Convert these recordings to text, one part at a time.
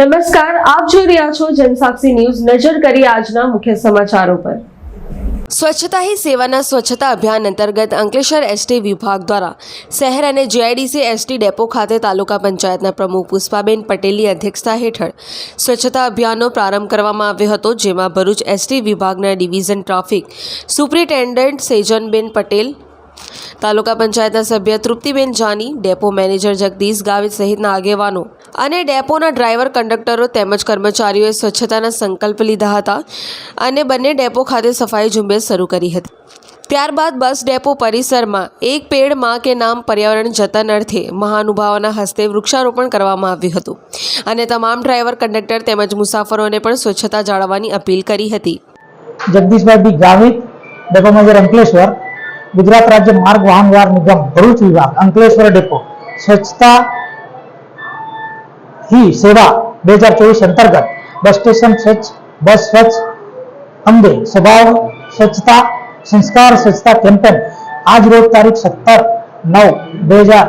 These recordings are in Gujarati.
નમસ્કાર, આપ જોઈ રહ્યા છો જનસાક્ષી ન્યૂઝ. નજર કરી આજના મુખ્ય સમાચારો પર. સ્વચ્છતા હી સેવાના સ્વચ્છતા અભિયાન અંતર્ગત અંકલેશ્વર એસટી વિભાગ દ્વારા શહેર અને જીઆઈડીસી એસટી ડેપો ખાતે તાલુકા પંચાયતના પ્રમુખ પુષ્પાબેન પટેલની અધ્યક્ષતા હેઠળ સ્વચ્છતા અભિયાનનો પ્રારંભ કરવામાં આવ્યો હતો, જેમાં ભરૂચ એસટી વિભાગના division traffic superintendent Sejanben Patel તાલુકા પંચાયતના સભ્ય તૃપ્તિબેન જાની, ડેપો મેનેજર જગદીશ ગાવિત સહિતના આગેવાનો અને ડેપોના ડ્રાઈવર કંડક્ટરો તેમજ કર્મચારીઓએ સ્વચ્છતાના સંકલ્પ લીધા હતા અને બંને ડેપો ખાતે સફાઈ ઝુંબેશ શરૂ કરી હતી. ત્યારબાદ બસ ડેપો પરિસરમાં એક પેડમાં કે નામ પર્યાવરણ જતન અર્થે મહાનુભાવોના હસ્તે વૃક્ષારોપણ કરવામાં આવ્યું હતું અને તમામ ડ્રાઈવર કંડક્ટર તેમજ મુસાફરોને પણ સ્વચ્છતા જાળવવાની અપીલ કરી હતી. જગદીશભાઈ ગામિત, ડેપો મેનેજર અંકલેશ્વર. ગુજરાત રાજ્ય માર્ગ વાહન વ્યવહાર નિગમ ભરૂચ વિભાગ, અંકલેશ્વર ડેપો, સ્વચ્છતા હી સેવા બે હજાર ચોવીસ અંતર્ગત, બસ સ્ટેશન સ્વચ્છ, બસ સ્વચ્છ અંગે સ્વભાવ સ્વચ્છતા, સંસ્કાર સ્વચ્છતા કેમ્પેન, આજ રોજ તારીખ સત્તર નવ બે હજાર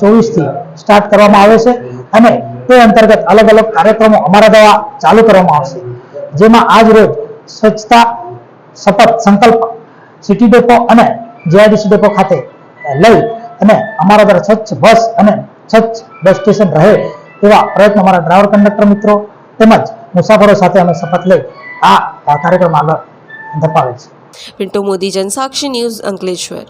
ચોવીસથી સ્ટાર્ટ કરવામાં આવે છે અને તે અંતર્ગત અલગ અલગ કાર્યક્રમો અમારા દ્વારા ચાલુ કરવામાં આવશે. જેમાં આજ રોજ સ્વચ્છતા, શપથ, સંકલ્પ સિટી ડેપો અને જીઆઈડીસી ડેપો ખાતે લઈ અને અમારા દ્વારા સ્વચ્છ બસ અને સ્વચ્છ બસ સ્ટેશન રહે તેવા પ્રયત્નો અમારા ડ્રાઈવર કંડક્ટર મિત્રો તેમજ મુસાફરો સાથે અમે શપથ લઈ આ કાર્યક્રમ આગળ ધપાવે છે પિન્ટુ મોદી, જનસાક્ષી ન્યૂઝ અંકલેશ્વર.